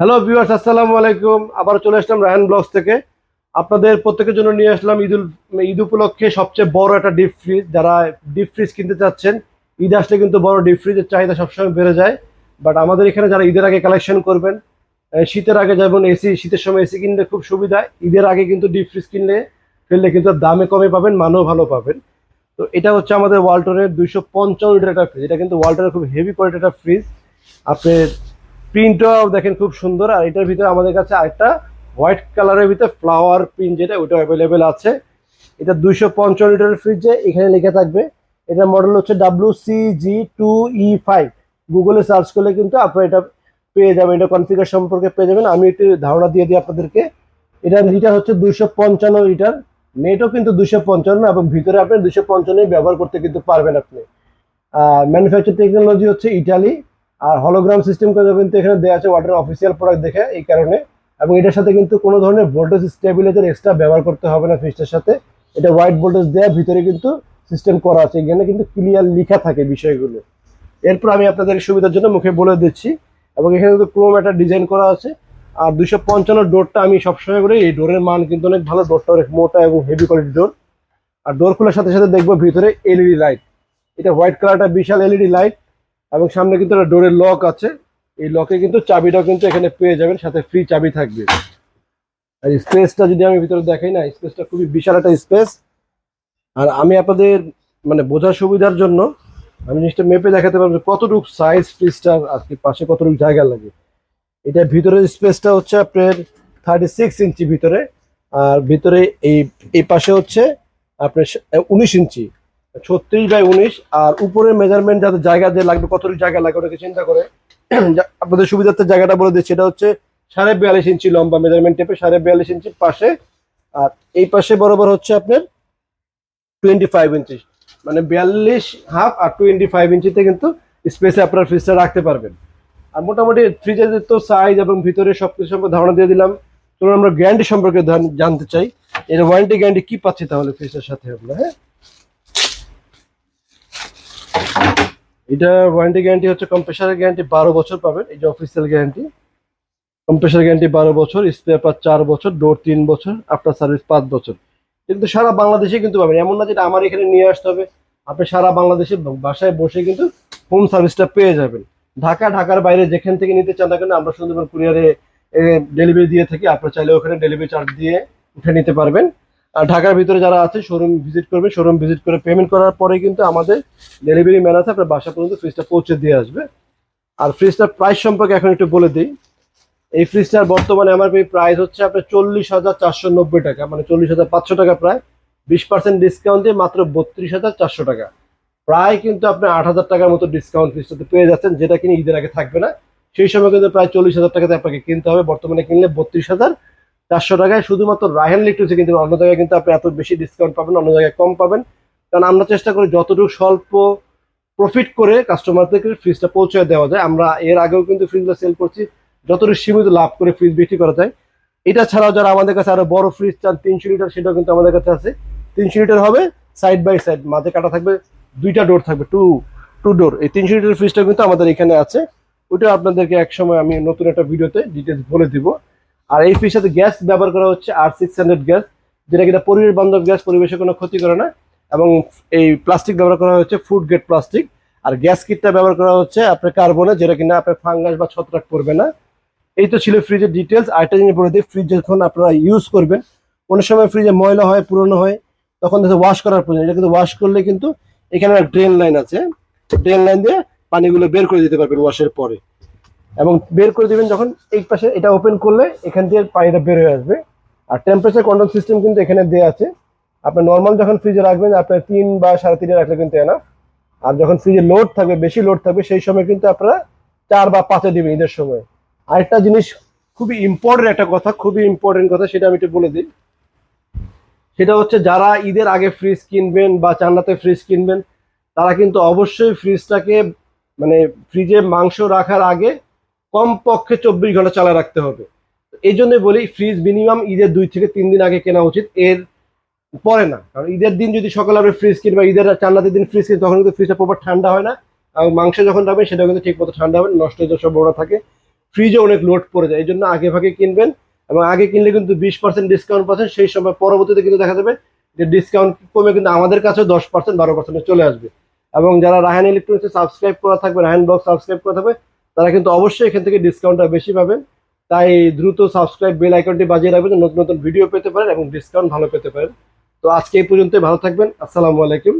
Hello viewers আসসালামু আলাইকুম। আবার চলে আসলাম রায়হান ব্লগস থেকে। আপনাদের প্রত্যেকের জন্য নিয়ে আসলাম ঈদুল ঈদ উপলক্ষে সবচেয়ে বড় একটা ডিপ ফ্রিজ যারা ডিপ ফ্রিজ কিনতে চাচ্ছেন, ঈদ আসলে কিন্তু বড় ডিপ ফ্রিজের চাহিদা সবসময় বেড়ে যায়। বাট আমাদের এখানে যারা ঈদের আগে কালেকশন করবেন শীতের আগে যেমন এসি শীতের সময় এসি কিনলে খুব সুবিধা। ঈদের আগে কিন্তু ডিপ ফ্রিজ কিনলে, ফেললে কিন্তু দামে কমে পাবেন, মানও ভালো পাবেন। তো এটা হচ্ছে আমাদের ওয়ালটনের দুইশো পঞ্চান্ন লিটার একটা ফ্রিজ এটা কিন্তু ওয়ালটনের খুব হেভি কোয়ালিটির একটা ফ্রিজ আপনার প্রিন্টটাও দেখেন খুব সুন্দর, আর এটার ভিতরে আমাদের কাছে আরেকটা হোয়াইট কালারের ভিতরে ফ্লাওয়ার প্রিন্ট যেটা ওইটা অ্যাভেলেবেল আছে। এটা দুইশো পঞ্চান্ন লিটারের ফ্রিজে এখানে লেখা থাকবে। এটার মডেল হচ্ছে W C G two E five গুগলে সার্চ করলে কিন্তু আপনারা এটা পেয়ে যাবেন, এটা কনফিগার সম্পর্কে পেয়ে যাবেন। আমি একটু ধারণা দিয়ে দিই আপনাদেরকে। এটার লিটার হচ্ছে দুইশো পঞ্চান্ন লিটার। নেটও কিন্তু দুইশো পঞ্চান্ন, এবং ভিতরে আপনি দুইশো পঞ্চান্নই ব্যবহার করতে কিন্তু পারবেন আপনি। ম্যানুফ্যাকচার টেকনোলজি হচ্ছে ইটালি আর হলোগ্রাম সিস্টেম করে কিন্তু এখানে দেওয়া আছে ওয়াটার অফিসিয়াল প্রোডাক্ট দেখে এই কারণে। এবং এটার সাথে কিন্তু কোনো ধরনের ভোল্টেজ স্টেবিলাইজার এক্সট্রা ব্যবহার করতে হবে না ফ্রিজটার সাথে। এটা হোয়াইট ভোল্টেজ দেওয়া ভিতরে কিন্তু সিস্টেম করা আছে। এখানে কিন্তু ক্লিয়ার লেখা থাকে বিষয়গুলো। এরপর আমি আপনাদের সুবিধার জন্য মুখে বলে দিচ্ছি। এবং এখানে কিন্তু ক্রোম একটা ডিজাইন করা আছে। আর দুশো পঞ্চান্ন ডোরটা আমি সবসময় করি এই ডোরের মান কিন্তু অনেক ভালো। ডোরটা অনেক মোটা এবং হেভি কোয়ালিটি ডোর আর ডোর খোলার সাথে সাথে দেখব ভিতরে এলইডি লাইট এটা হোয়াইট কালারটা বিশাল এলইডি লাইট এবং সামনে কিন্তু একটা ডোরের লক আছে। এই লকে কিন্তু চাবিটাও কিন্তু এখানে পেয়ে যাবেন, সাথে ফ্রি চাবি থাকবে। আর স্পেসটা যদি আমি ভিতরে দেখাই না স্পেসটা খুবই বিশাল একটা স্পেস আর আমি আপনাদের মানে বোঝার সুবিধার জন্য আমি জিনিসটা মেপে দেখাতে পারব কতটুকু সাইজ ফ্রিজটার আর কি পাশে কতটুকু জায়গা লাগে। এটা ভিতরের স্পেসটা হচ্ছে আপনার থার্টি সিক্স ইঞ্চি ভিতরে। আর ভিতরে এই এই পাশে হচ্ছে আপনার উনিশ ইঞ্চি। ছত্রিশ বাই উনিশ আর উপরের মেজারমেন্ট যাদের জায়গা দিয়ে লাগবে, কতটুকু জায়গা লাগবে ওটাকে চিন্তা করে আপনাদের সুবিধার্থে জায়গাটা বলে দিচ্ছি। এটা হচ্ছে সাড়ে বিয়াল্লিশ ইঞ্চি লম্বা মেজারমেন্ট টেপে সাড়ে বিয়াল্লিশ ইঞ্চি পাশে, আর এই পাশে বরাবর হচ্ছে আপনার টোয়েন্টি ফাইভ ইঞ্চি। মানে বিয়াল্লিশ হাফ আর টোয়েন্টি ফাইভ ইঞ্চিতে কিন্তু স্পেসে আপনার ফ্রিজটা রাখতে পারবেন। আর মোটামুটি ফ্রিজের তো সাইজ এবং ভিতরে সব কিছু সম্পর্কে ধারণা দিয়ে দিলাম, চলুন আমরা গ্যারান্টি সম্পর্কে জানতে চাই। এর ওয়ারেন্টি গ্যারান্টি কি পাচ্ছি তাহলে ফ্রিজের সাথে আমরা হ্যাঁ? এটা ওয়ারেন্টি গ্যারান্টি হচ্ছে কম্প্রেসারের গ্যারান্টি বারো বছর পাবেন, এই যে অফিসিয়াল গ্যারান্টি কম্প্রেসার গ্যারান্টি বারো বছর স্পেয়ার পার্ট চার বছর ডোর তিন বছর আফটার সার্ভিস পাঁচ বছর। কিন্তু সারা বাংলাদেশে কিন্তু পাবেন, এমন না যেটা আমার এখানে নিয়ে আসতে হবে। আপনি সারা বাংলাদেশে বাসায় বসে কিন্তু হোম সার্ভিসটা পেয়ে যাবেন। ঢাকা, ঢাকার বাইরে যেখান থেকে নিতে চান না কেন, আমরা সুন্দরবন কুরিয়ারে ডেলিভারি দিয়ে থাকি। আপনার চাইলে ওখানে ডেলিভারি চার্জ দিয়ে উঠে নিতে পারবেন। ঢাকার ভিতরে যারা আছে শোরুম ভিজিট করবে শোরুম ভিজিট করে পেমেন্ট করার পরে কিন্তু আমাদের ডেলিভারি ম্যান আছে, আপনার বাসা পর্যন্ত ফ্রিজটা পৌঁছে দিয়ে আসবে। আর ফ্রিজটার প্রাইস সম্পর্কে এখন একটু বলে দিই। এই ফ্রিজটার বর্তমানে আমার প্রাইস হচ্ছে আপনার চল্লিশ হাজার চারশো নব্বই টাকা মানে চল্লিশ হাজার পাঁচশো টাকা প্রায়। বিশ পার্সেন্ট ডিসকাউন্ট দিয়ে মাত্র বত্রিশ হাজার চারশো টাকা। প্রায় কিন্তু আপনি আট হাজার টাকার মতো ডিসকাউন্ট ফ্রিজটাতে পেয়ে যাচ্ছেন, যেটা কিনে ঈদের আগে থাকবে না। সেই সময় কিন্তু প্রায় চল্লিশ হাজার টাকাতে আপনাকে কিনতে হবে। বর্তমানে কিনলে বত্রিশ হাজার চারশো টাকায় শুধুমাত্র রায়হান লিটুসে কিন্তু অন্য জায়গায় কিন্তু আপনি এত বেশি ডিসকাউন্ট পাবেন, অন্য জায়গায় কম পাবেন। কারণ আমরা চেষ্টা করি যতটুকু স্বল্প প্রফিট করে কাস্টমারদেরকে ফ্রিজটা পৌঁছে দেওয়া যায়, আমরা এর আগেও কিন্তু ফ্রিজটা সেল করছি, যতটুকু সীমিত লাভ করে ফ্রিজ বিক্রি করা যায়। এটা ছাড়াও যারা আমাদের কাছে আরও বড় ফ্রিজ চান, তিনশো লিটার সেটাও কিন্তু আমাদের কাছে আছে। তিনশো লিটার হবে সাইড বাই সাইড মাঝে কাটা থাকবে, দুইটা ডোর থাকবে টু টু ডোর এই তিনশো লিটার ফ্রিজটা কিন্তু আমাদের এখানে আছে। ওইটা আপনাদেরকে একসময় আমি নতুন একটা ভিডিওতে ডিটেলস বলে দিব। আর এই ফ্রিজের সাথে গ্যাস ব্যবহার করা হচ্ছে আর সিক্স হান্ড্রেড গ্যাস, যেটা কিনা পরিবেশ বান্ধব গ্যাস পরিবেশে কোনো ক্ষতি করে না, এবং এই প্লাস্টিক ব্যবহার করা হচ্ছে ফুড গ্রেড প্লাস্টিক আর গ্যাস কিটটা ব্যবহার করা হচ্ছে আপনার কার্বনে যেটা কিনা আপনার ফাঙ্গাস বা ছত্রাক করবে না। এই তো ছিল ফ্রিজের ডিটেলস আরেকটা জিনিস বলে দিই ফ্রিজ যখন আপনারা ইউজ করবেন, কোনো সময় ফ্রিজে ময়লা হয়, পুরনো হয়, তখন দেখে ওয়াশ করার প্রয়োজন এটা কিন্তু ওয়াশ করলে কিন্তু এখানে ড্রেন লাইন আছে। ড্রেন লাইন দিয়ে পানিগুলো বের করে দিতে পারবেন ওয়াশের পরে। এবং বের করে দিবেন যখন এই পাশে এটা ওপেন করলে এখান দিয়ে পানিটা বের হয়ে আসবে। আর টেম্পারেচার কন্ট্রোল সিস্টেম কিন্তু এখানে দেওয়া আছে। আপনি নর্মাল যখন ফ্রিজে রাখবেন আপনার তিন বা সাড়ে তিনে রাখলে কিন্তু এনাফ আর যখন ফ্রিজে লোড থাকবে, বেশি লোড থাকবে, সেই সময় কিন্তু আপনারা চার বা পাঁচে দিবেন ঈদের সময়। আরেকটা জিনিস খুবই ইম্পর্টেন্ট একটা কথা, খুবই ইম্পর্টেন্ট কথা, সেটা আমি একটু বলে দিই। সেটা হচ্ছে যারা ঈদের আগে ফ্রিজ কিনবেন বা চান্নাতে ফ্রিজ কিনবেন, তারা কিন্তু অবশ্যই ফ্রিজটাকে মানে ফ্রিজে মাংস রাখার আগে কমপক্ষে চব্বিশ ঘণ্টা চালা রাখতে হবে। এই জন্য বলি ফ্রিজ মিনিমাম ঈদের দুই থেকে তিন দিন আগে কেনা উচিত। এর পরে না, কারণ ঈদের দিন যদি সকালে আপনি ফ্রিজ কিনবা ঈদের চান্নাতের দিন ফ্রিজ কিনবেন তখন কিন্তু ফ্রিজটা প্রপার ঠান্ডা হয় না। এবং মাংস যখন রাখবেন সেটা কিন্তু ঠিক মতো ঠান্ডা হবে, নষ্ট হয়ে যাওয়ার সম্ভাবনা থাকে। ফ্রিজে অনেক লোড পড়ে যায়, এই জন্য আগে ভাগে কিনবেন। এবং আগে কিনলে কিন্তু বিশ পার্সেন্ট ডিসকাউন্ট পাচ্ছেন, সেই সময় পরবর্তীতে কিন্তু দেখা যাবে যে ডিসকাউন্ট কমে কিন্তু আমাদের কাছেও দশ পার্সেন্ট বারো পার্সেন্টে চলে আসবে। এবং যারা রাহান ইলেকট্রনিক্সে সাবস্ক্রাইব করা থাকবে রাহান ব্লগ সাবস্ক্রাইব করা থাকবে তারা কিন্তু অবশ্যই এখান থেকে ডিসকাউন্টটা বেশি পাবেন। তাই দ্রুত সাবস্ক্রাইব বেল আইকনটি বাজিয়ে রাখবেন, নতুন নতুন ভিডিও পেতে পারেন এবং ডিসকাউন্ট ভালো পেতে পারেন। তো আজকে এই পর্যন্ত ভালো থাকবেন। আসসালামু আলাইকুম।